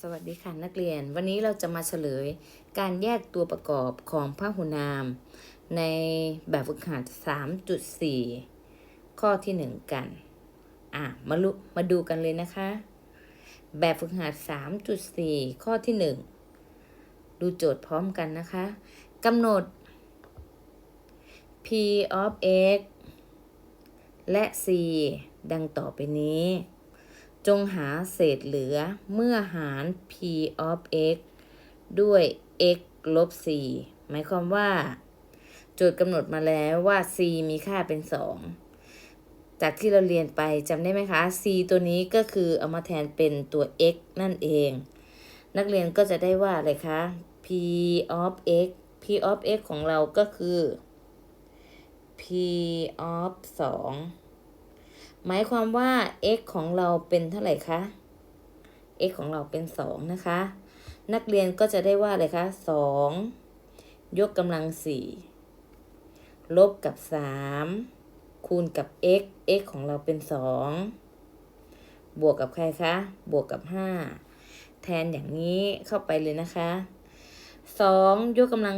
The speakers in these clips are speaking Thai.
สวัสดีค่ะนักเรียน วันนี้เราจะมาเฉลยการแยกตัวประกอบของพหุนาม ในแบบฝึกหัด 3.4 ข้อที่ 1 กัน อะ มาลุมาดูกันเลยนะคะ แบบฝึกหัด 3.4 ข้อที่ 1 ดูโจทย์พร้อมกันนะคะกำหนด p of x และ c ดังต่อไปนี้ จงหาเศษเหลือเมื่อหาร p of x ด้วย x ลบ c หมายความว่า โจทย์กำหนดมาแล้วว่า c มีค่าเป็น 2 จากที่เราเรียนไปจำได้ไหมคะ c ตัวนี้ก็คือเอามาแทนเป็นตัว x นั่นเอง นักเรียนก็จะได้ว่าอะไรคะ p of x p of x ของเราก็คือ p of 2 หมายความว่า x ของเราเป็นเท่าไหร่คะ x ของเราเป็น 2 นะคะ นักเรียนก็จะได้ว่าอะไรคะ 2 ยกกำลัง 4 ลบกับ 3 คูณกับ x x ของเราเป็น 2 บวกกับใครคะ บวกกับ 5 แทนอย่างนี้เข้าไปเลยนะคะ 2 ยกกำลัง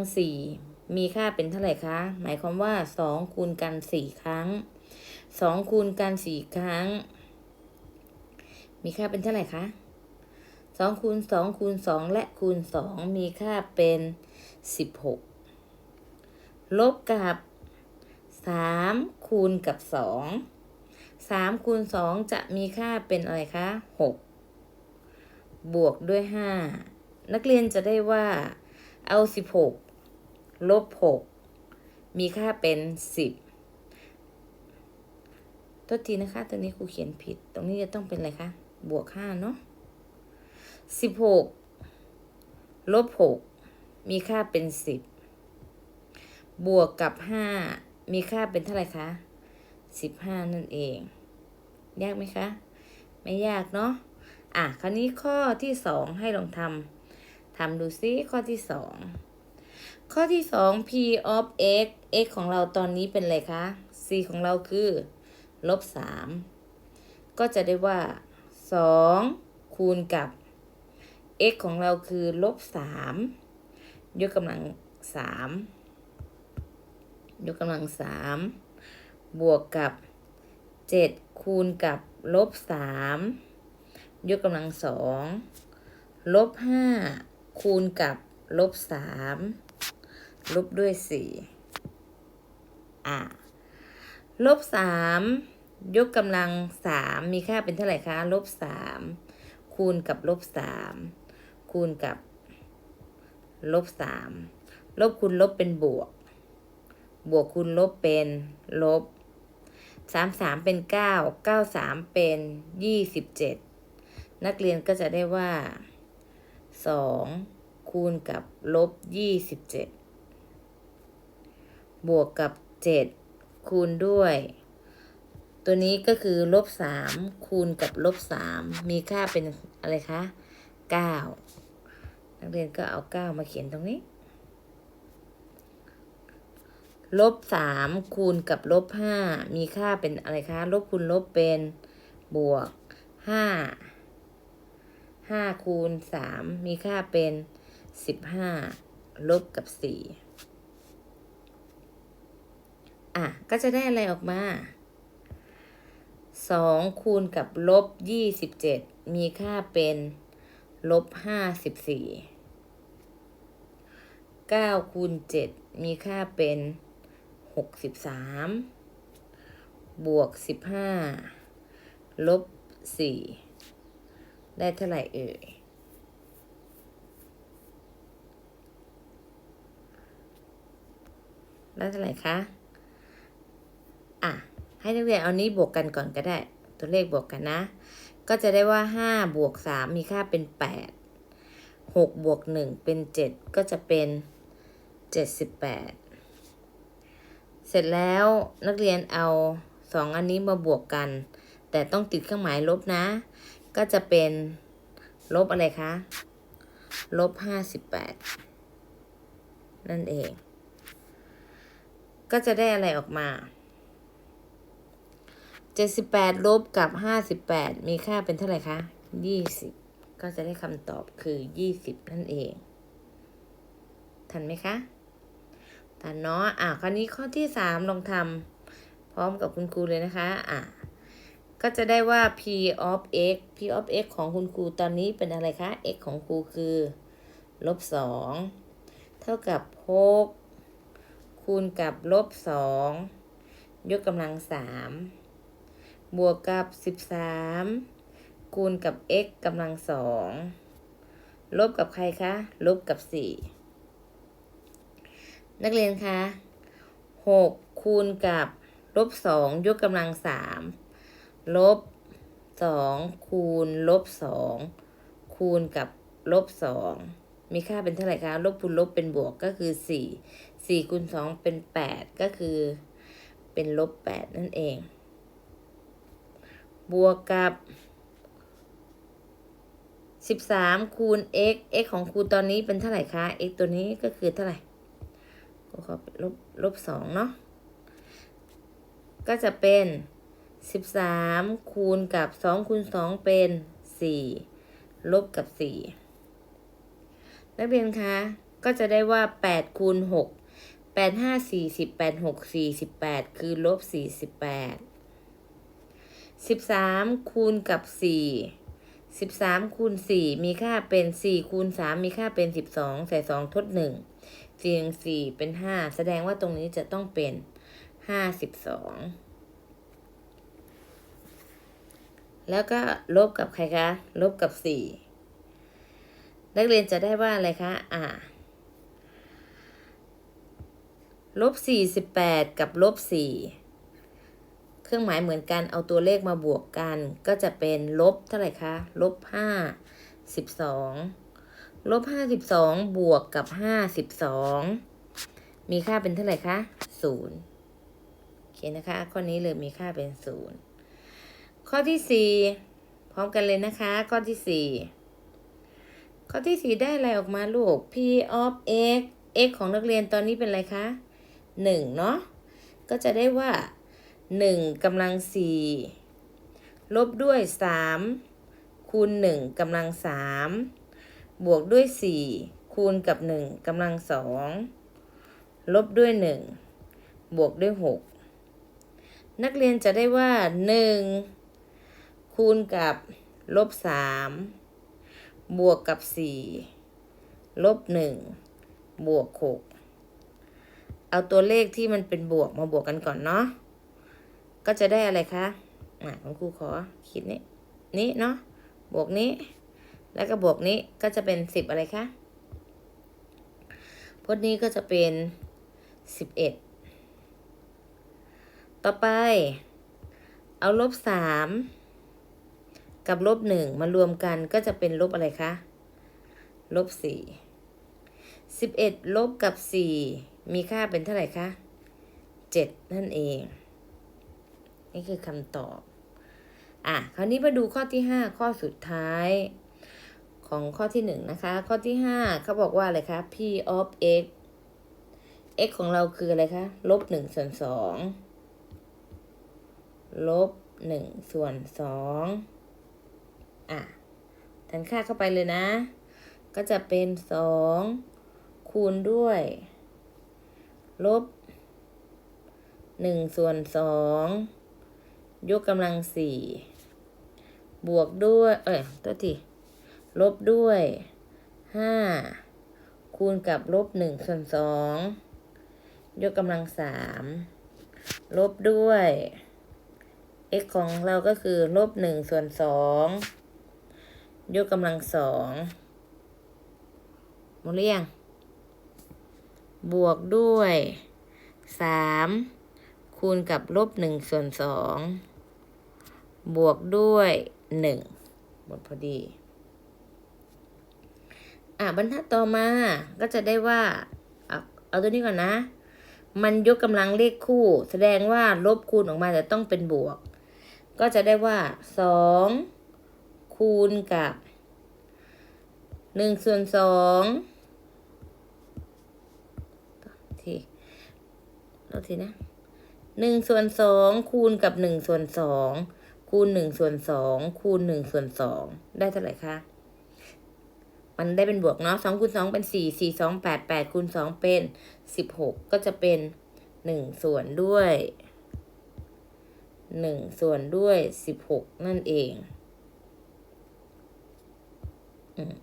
4 มีค่าเป็นเท่าไหร่คะ หมายความว่า 2 คูณกัน 4 ครั้ง 2 คูณกัน 4 ครั้ง มีค่าเป็นเท่าไหร่คะ2คูณ2คูณ2และคูณ 2 มีค่าเป็น 16 ลบกับ 3 คูณกับ 2 3 คูณ 2 จะมีค่าเป็นอะไรคะ 6 บวกด้วย 5 นักเรียนจะได้ว่าเอา 16 ลบ 6 มีค่าเป็น 10 ตัวทีนะคะ ตัวนี้ครูเขียนผิด ตรงนี้จะต้องเป็นอะไรคะ บวกห้าเนาะสิบหกลบหกมีค่าเป็นสิบบวกกับห้ามีค่าเป็นเท่าไหร่คะสิบห้านั่นเอง ยากไหมคะ ไม่ยากเนาะอะคราวนี้ข้อที่สองให้ลองทำทำดูซิข้อที่สองข้อที่สอง p of x x ของเราตอนนี้เป็นอะไรคะ c ของเราคือ ลบสามก็จะได้ว่าสองคูณกับ x ของเราคือลบสามยกกำลังสามยกกำลังสามบวกกับเจ็ดคูณกับลบสามยกกำลังสองลบห้าคูณกับลบสามลบด้วยสี่อะ ลบสามยกกำลังสามมีค่าเป็นเท่าไหร่คะลบสามคูณกับลบสามคูณกับลบสามลบคูณลบเป็นบวก บวกคูณลบเป็นลบสามสามเป็นเก้าเก้าสามเป็นยี่สิบเจ็ดนักเรียนก็จะได้ว่าสองคูณกับลบยี่สิบเจ็ดบวกกับเจ็ด คูณด้วย ตัวนี้ก็คือลบสามคูณกับลบสามมีค่าเป็นอะไรคะเก้านักเรียนก็เอาเก้ามาเขียนตรงนี้ ลบสามคูณกับลบห้ามีค่าเป็นอะไรคะ ลบคูณลบเป็นบวกห้าห้าคูณสามมีค่าเป็นสิบห้าลบกับสี่ อะ ก็จะได้อะไรออกมาสองคูณกับลบยี่สิบเจ็ดมีค่าเป็นลบห้าสิบสี่เก้าคูณเจ็ดมีค่าเป็นหกสิบสามบวกสิบห้าลบสี่ได้เท่าไหร่เอ่ยได้เท่าไหร่คะ อะ ให้นักเรียนเอานี้บวกกันก่อนก็ได้ ตัวเลขบวกกันนะ ก็จะได้ว่าห้าบวกสามมีค่าเป็นแปดหกบวกหนึ่งเป็นเจ็ดก็จะเป็นเจ็ดสิบแปดเสร็จแล้วนักเรียนเอาสองอันนี้มาบวกกัน แต่ต้องติดเครื่องหมายลบนะ ก็จะเป็นลบอะไรคะ ลบห้าสิบแปดนั่นเอง ก็จะได้อะไรออกมา เจ็ดสิบแปดลบกับห้าสิบแปดมีค่าเป็นเท่าไหร่คะยี่สิบก็จะได้คำตอบคือยี่สิบนั่นเอง ทันไหมคะทันเนาะอะคราวนี้ข้อที่สามลองทำพร้อมกับคุณครูเลยนะคะ อะ ก็จะได้ว่า p of x p of x ของคุณครูตอนนี้เป็นอะไรคะ x ของครูคือลบสองเท่ากับหกคูณกับลบสองยกกำลังสาม บวกกับสิบสามคูณกับ x กำลังสองลบกับใครคะ ลบกับสี่นักเรียนคะหกคูณกับลบสองยกกำลังสามลบสองคูณลบสองคูณกับลบสองมีค่าเป็นเท่าไหร่คะลบคูณลบเป็นบวกก็คือสี่สี่คูณสองเป็นแปดก็คือเป็นลบแปดนั่นเอง บวกกับสิบสามคูณ x x ของครูตอนนี้เป็นเท่าไหร่คะ x ตัวนี้ก็คือเท่าไหร่ก็ขอลบลบสองเนาะก็จะเป็นสิบสามคูณกับสองคูณสองเป็นสี่ลบกับสี่นักเรียนคะ ก็จะได้ว่าแปดคูณหกแปดห้าสี่สิบแปดหกสี่สิบแปดคือลบสี่ สิบสามคูณกับสี่สิบสามคูณสี่มีค่าเป็นสี่คูณสามมีค่าเป็นสิบสองใส่สองทดหนึ่งสี่หนึ่งสี่เป็นห้าแสดงว่าตรงนี้จะต้องเป็นห้าสิบสองแล้วก็ลบกับใครคะ ลบกับสี่นักเรียนจะได้ว่าอะไรคะ อ่า ลบสี่สิบแปดกับลบสี่ เครื่องหมายเหมือนกันเอาตัวเลขมาบวกกัน ก็จะเป็นลบเท่าไหร่คะลบห้าสิบสองลบห้าสิบสองบวกกับห้าสิบสองมีค่าเป็นเท่าไหร่คะศูนย์โอเคนะคะ ข้อนี้เลยมีค่าเป็นศูนย์ข้อที่สี่พร้อมกันเลยนะคะ ข้อที่สี่ข้อที่สี่ได้อะไรออกมาลูก p of x x ของนักเรียนตอนนี้เป็นอะไรคะหนึ่งเนาะก็จะได้ว่า หนึ่งกำลังสี่ลบด้วยสามคูณหนึ่งกำลังสามบวกด้วยสี่คูณกับหนึ่งกำลังสองลบด้วยหนึ่งบวกด้วยหกนักเรียนจะได้ว่าหนึ่งคูณกับลบสามบวกกับสี่ลบหนึ่งบวกหกเอาตัวเลขที่มันเป็นบวกมาบวกกันก่อนเนาะ ก็จะได้อะไรคะอะคุณครูขอคิดนี้นี้เนาะบวกนี้ แล้วก็บวกนี้ก็จะเป็นสิบอะไรคะพจน์นี้ก็จะเป็นสิบเอ็ดต่อไป เอาลบสามกับลบหนึ่งมารวมกันก็จะเป็นลบอะไรคะลบสี่สิบเอ็ดลบกับสี่มีค่าเป็นเท่าไหร่คะเจ็ดนั่นเอง นี่คือคำตอบ อะ คราวนี้มาดูข้อที่ห้าข้อสุดท้าย ของข้อที่หนึ่งนะคะ ข้อที่ห้าเขาบอกว่าอะไรคะ p of x x ของเราคืออะไรคะลบหนึ่งส่วนสองลบหนึ่งส่วนสองอะแทนค่าเข้าไปเลยนะ ก็จะเป็นสองคูณด้วย ลบหนึ่งส่วนสอง ยกกำลังสี่บวกด้วย เอ้ยตัวทีลบด้วยห้าคูณกับลบหนึ่งส่วนสองยกกำลังสามลบด้วย x ของเราก็คือลบหนึ่งส่วนสองยกกำลังสองหมดหรือยังบวกด้วยสามคูณกับลบหนึ่งส่วนสอง บวกด้วยหนึ่งหมดพอดีอะบรรทัดต่อมาก็จะได้ว่า เอาเอาตัวนี้ก่อนนะ มันยกกำลังเลขคู่ แสดงว่าลบคูณออกมาจะต้องเป็นบวก ก็จะได้ว่าสองคูณกับหนึ่งส่วนสองทีเราทีนะหนึ่งส่วนสองคูณกับหนึ่งส่วนสอง คูณหนึ่งส่วนสองคูณหนึ่งส่วนสองได้เท่าไหร่คะมันได้เป็นบวกเนาะสองคูณสองเป็นสี่สี่สองแปดแปดคูณสองเป็นสิบหกก็จะเป็นหนึ่งส่วนด้วยหนึ่งส่วนด้วยสิบหกนั่นเองอืม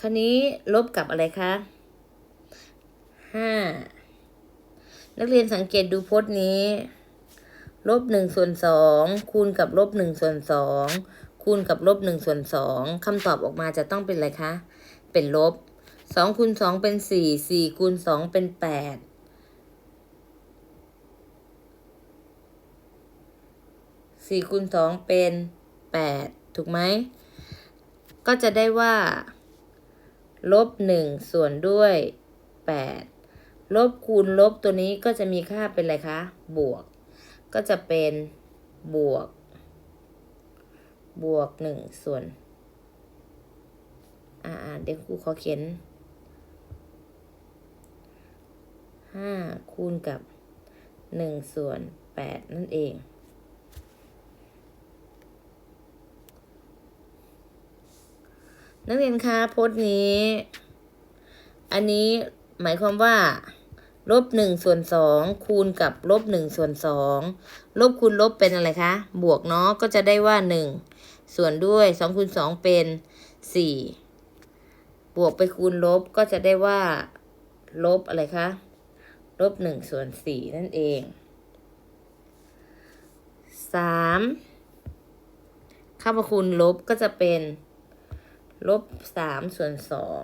คราวนี้ลบกับอะไรคะห้านักเรียนสังเกตดูพจน์นี้ ลบหนึ่งส่วนสองคูณกับลบหนึ่งส่วนสองคูณกับลบหนึ่งส่วนสองคำตอบออกมาจะต้องเป็นอะไรคะ เป็นลบสองคูณสองเป็นสี่สี่คูณสองเป็นแปดสี่คูณสองเป็นแปดถูกไหม ก็จะได้ว่าลบหนึ่งส่วนด้วยแปดลบคูณลบตัวนี้ก็จะมีค่าเป็นอะไรคะ บวก ก็จะเป็นบวก บวกหนึ่งส่วน อ่าเดี๋ยวครูขอเขียนห้าคูณกับหนึ่งส่วนแปดนั่นเอง นักเรียนคะโพจน์นี้ อันนี้หมายความว่า ลบหนึ่งส่วนสองคูณกับลบหนึ่งส่วนสองลบคูณลบเป็นอะไรคะ บวกเนาะก็จะได้ว่าหนึ่งส่วนด้วยสองคูณสองเป็นสี่บวกไปคูณลบก็จะได้ว่า ลบอะไรคะ ลบหนึ่งส่วนสี่นั่นเองสามเข้ามาคูณลบก็จะเป็น ลบสามส่วนสอง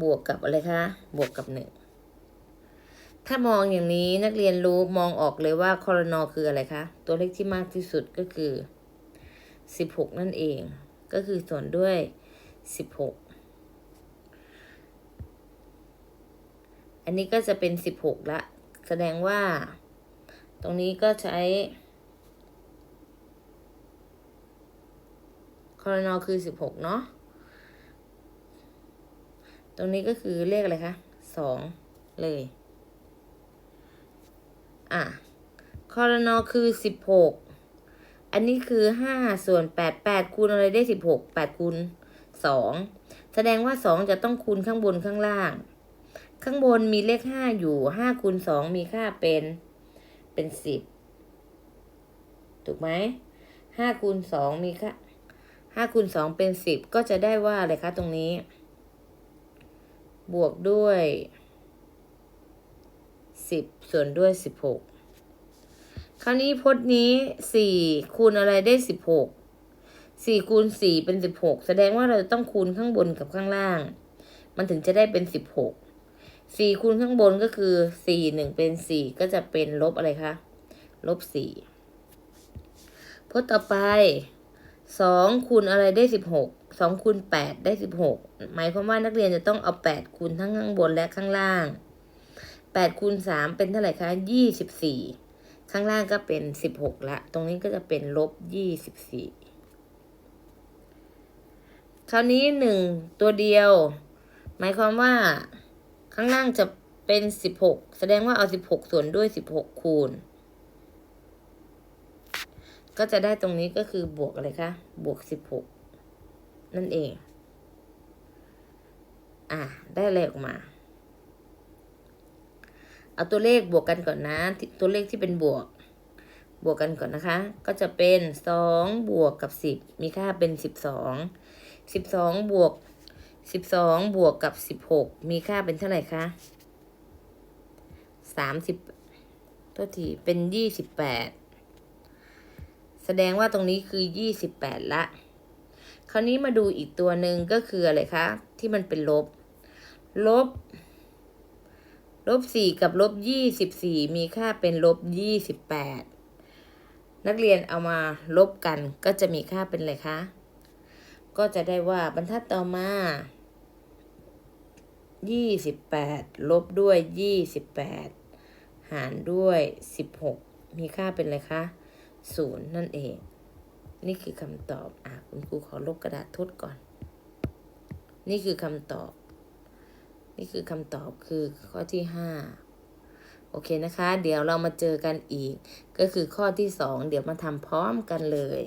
บวกกับอะไรคะ บวกกับหนึ่ง ถ้ามองอย่างนี้นักเรียนรู้มองออกเลยว่าคอรนอคืออะไรคะ ตัวเลขที่มากที่สุดก็คือสิบหกนั่นเอง ก็คือส่วนด้วยสิบหกอันนี้ก็จะเป็นสิบหกละ แสดงว่า ตรงนี้ก็ใช้คอรนอคือสิบหกเนาะ ตรงนี้ก็คือเลขอะไรคะสองเลย อะคอรนอคือสิบหกอันนี้คือห้าส่วนแปดแปดคูณอะไรได้สิบหกแปดคูณสองแสดงว่าสองจะต้องคูณข้างบนข้างล่าง ข้างบนมีเลขห้าอยู่ห้าคูณสองมีค่าเป็นเป็นสิบถูกไหมห้าคูณสองมีค่าห้าคูณสองเป็นสิบก็จะได้ว่าอะไรคะตรงนี้ บวกด้วยสิบส่วนด้วยสิบหกคราวนี้พจน์นี้สี่คูณอะไรได้สิบหกสี่คูณสี่เป็นสิบหกแสดงว่าเราต้องคูณข้างบนกับข้างล่าง มันถึงจะได้เป็นสิบหกสี่คูณข้างบนก็คือสี่หนึ่งเป็นสี่ก็จะเป็นลบอะไรคะ ลบสี่พจน์ต่อไปสองคูณอะไรได้สิบหก สองคูณแปดได้สิบหกหมายความว่านักเรียนจะต้องเอาแปดคูณทั้งข้างบนและข้างล่างแปดคูณสามเป็นเท่าไหร่คะยี่สิบสี่ข้างล่างก็เป็นสิบหกละ ตรงนี้ก็จะเป็นลบยี่สิบสี่คราวนี้หนึ่งตัวเดียว หมายความว่าข้างล่างจะเป็นสิบหกแสดงว่าเอาสิบหกส่วนด้วยสิบหกคูณ ก็จะได้ตรงนี้ก็คือบวกอะไรคะ บวกสิบหก นั่นเอง อะ ได้อะไรออกมา เอาตัวเลขบวกกันก่อนนะ ตัวเลขที่เป็นบวก บวกกันก่อนนะคะ ก็จะเป็นสองบวกกับสิบ มีค่าเป็นสิบสอง สิบสองบวกสิบสองบวกกับสิบหก มีค่าเป็นเท่าไหร่คะสามสิบตัวทีเป็นยี่สิบแปด แสดงว่าตรงนี้คือยี่สิบแปดละ คราวนี้มาดูอีกตัวหนึ่งก็คืออะไรคะ ที่มันเป็นลบ ลบ ลบสี่กับลบยี่สิบสี่มีค่าเป็นลบยี่สิบแปดนักเรียนเอามาลบกันก็จะมีค่าเป็นอะไรคะ ก็จะได้ว่าบรรทัดต่อมายี่สิบแปดลบด้วยยี่สิบแปดหารด้วยสิบหกมีค่าเป็นอะไรคะศูนย์นั่นเอง นี่คือคำตอบ อะคุณครูขอลบกระดาษทดก่อน นี่คือคำตอบ นี่คือคำตอบคือข้อที่ห้าโอเคนะคะ เดี๋ยวเรามาเจอกันอีก ก็คือข้อที่สองเดี๋ยวมาทำพร้อมกันเลย